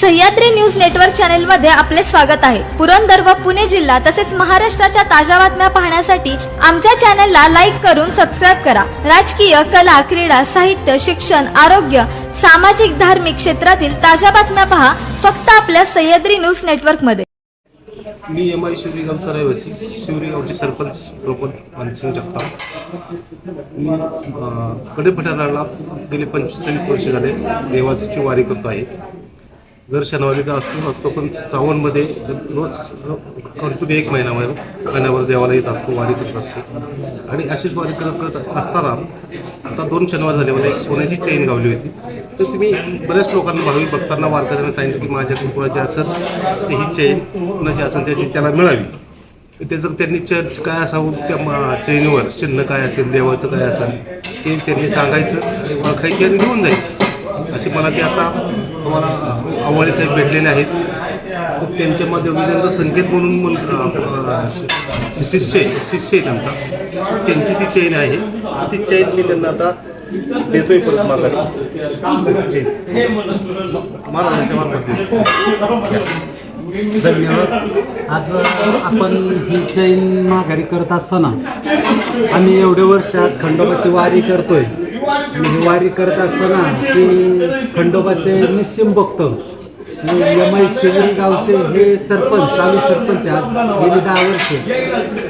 Sahyadri news network चॅनलमध्ये आपले स्वागत आहे. पुरंदर व पुणे जिल्हा तसेच महाराष्ट्राच्या ताज्या बातम्या पाहण्यासाठी आमच्या चॅनलला लाईक करून सबस्क्राईब करा. राजकीय कला क्रीडा साहित्य शिक्षण आरोग्य सामाजिक धार्मिक क्षेत्रातील ताज्या बातम्या पहा फक्त आपल्या सह्याद्री न्यूज नेटवर्कमध्ये मी एम आय शिवरी गावचा रहिवासी शिवरी गावचे सरपंच प्रमोद मानसिंग जगताप. मी कडे कडेपठाराला गेले पंचवीस वर्ष झाले देवाची वारी करतो आहे. दर शनिवारी असतो असतो पण श्रावणमध्ये रोज कंटिन्यू एक महिना महिन्यावर देवाला येत असतो वारी करत असतो. आणि अशीच वारी करत करत असताना आता दोन शनिवार झाले मला एक सोन्याची चेन गावली होती. तर तुम्ही बऱ्याच लोकांना भाविक भक्तांना वारकऱ्यांना सांगितलं की माझ्याकडून कुणाची असेल तर ही चेन कुणाची असेल त्याची त्याला मिळावी. ते जर त्यांनी चर्च काय असावं त्या चेनवर चिन्ह काय असेल देवाचं काय असेल ते त्यांनी सांगायचं आणि ओळखायची आणि घेऊन जायची. अशी मला ते आता तुम्हाला आवळे साहेब भेटलेले आहेत. तर त्यांच्यामध्ये त्यांचा संकेत म्हणून मुल- शिष्य आहे शिष्य आहे त्यांचा त्यांची ती चैन आहे. ती चैन मी त्यांना आता देतोय परत माघारी. चेन. महाराजांच्या मार्फत धन्यवाद. आज आपण ही चैन माघारी करत असताना आम्ही एवढे वर्ष आज खंडोबाची वारी करतोय. आणि ही वारी करत असताना की खंडोबाचे निश्चिम भक्त एम आय शिवरी गावचे हे सरपंच चालू सरपंच आहे आज गेली दहा वर्षे.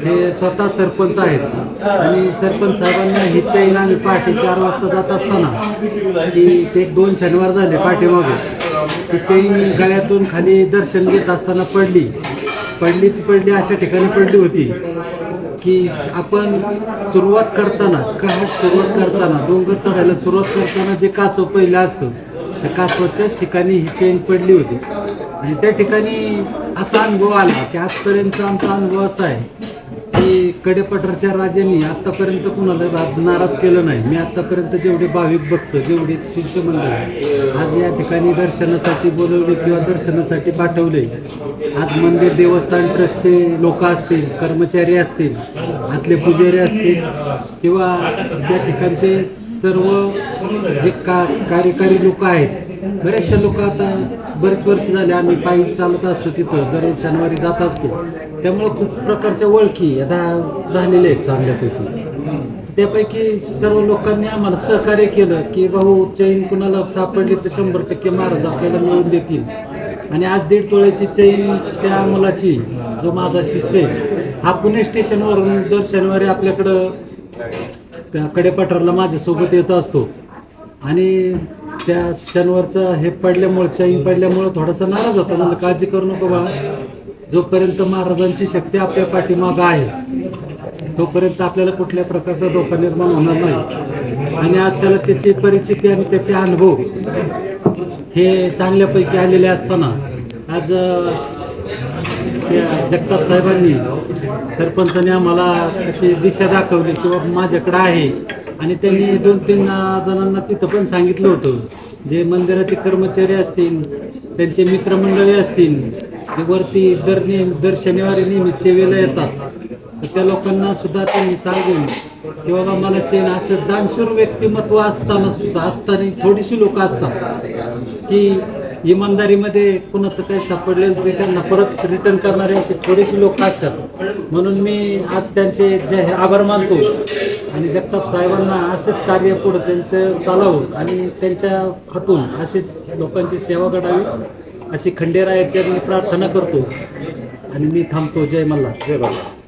हे स्वतः सरपंच आहेत. आणि सरपंच साहेबांना ही चैन आम्ही पहाटे चार वाजता जात असताना की ते एक दोन शनिवार झाले पाठीमागे. ती चैन गळ्यातून खाली दर्शन घेत असताना पडली. पडली ती पडली अशा ठिकाणी पडली होती की आपण सुरुवात करताना का सुरुवात करताना डोंगर चढायला सुरुवात करताना जे कासव पहिलं असतं तर कासवाच्याच ठिकाणी ही चैन पडली होती. आणि त्या ठिकाणी असा अनुभव आला की आजपर्यंत आमचा अनुभव असा आहे कडेपठारच्या राजांनी आत्तापर्यंत कुणाला नाराज केलं नाही. मी आत्तापर्यंत जेवढे भाविक भक्त जेवढे शिष्यमंडळ आज या ठिकाणी दर्शनासाठी बोलवले किंवा दर्शनासाठी पाठवले आज मंदिर देवस्थान ट्रस्टचे लोक असतील कर्मचारी असतील आतले पुजारी असतील किंवा त्या ठिकाणचे सर्व जे का कार्यकारी लोक आहेत बरेचसे लोक आता बरेच वर्ष झाले आम्ही पायी चालत असतो तिथं दररोज शनिवारी जात असतो. त्यामुळं खूप प्रकारच्या ओळखी आता झालेल्या आहेत चांगल्यापैकी. त्यापैकी सर्व लोकांनी आम्हाला सहकार्य केलं की भाऊ चैन कुणाला सापडली तर शंभर टक्के महाराज आपल्याला मिळवून देतील. आणि आज दीड तोळ्याची चैन त्या मुलाची जो माझा शिष्य आहे हा पुणे स्टेशनवरून दर शनिवारी आपल्याकडं त्या कडेपठारला माझ्यासोबत येत असतो. आणि त्या शनिवारचं हे पडल्यामुळं चैन पडल्यामुळं थोडासा नाराज होता. म्हणजे काळजी करू नको बाळा. जोपर्यंत महाराजांची शक्ती आपल्या पाठीमागं आहे तोपर्यंत आपल्याला कुठल्या प्रकारचा धोका निर्माण होणार नाही. आणि आज त्याला त्याची परिचिती आणि त्याचे अनुभव हे चांगल्यापैकी आलेले असताना आज जगताप साहेबांनी सरपंचाने आम्हाला त्याची दिशा दाखवली किंवा माझ्याकडं आहे. आणि त्यांनी दोन तीन जणांना तिथं पण सांगितलं होतं. जे मंदिराचे कर्मचारी असतील त्यांचे मित्रमंडळी असतील जे वरती दर नेहमी दर शनिवारी नेहमी सेवेला येतात तर त्या लोकांना सुद्धा त्यांनी सांगून की बाबा मला चेन असं दानशूर व्यक्तिमत्व असताना सुद्धा असताना थोडीशी लोक असतात की इमानदारीमध्ये कुणाचं काही सापडलेलं ते त्यांना परत रिटर्न करणारे असे थोडेसे लोक असतात. म्हणून मी आज त्यांचे जे आभार मानतो. आणि जगताप साहेबांना असंच कार्य पुढं त्यांचं चालावं आणि त्यांच्या हटून अशीच लोकांची सेवा घडावी अशी खंडेरायाची मी प्रार्थना करतो. आणि मी थांबतो. जय मल्हार. जय बाबा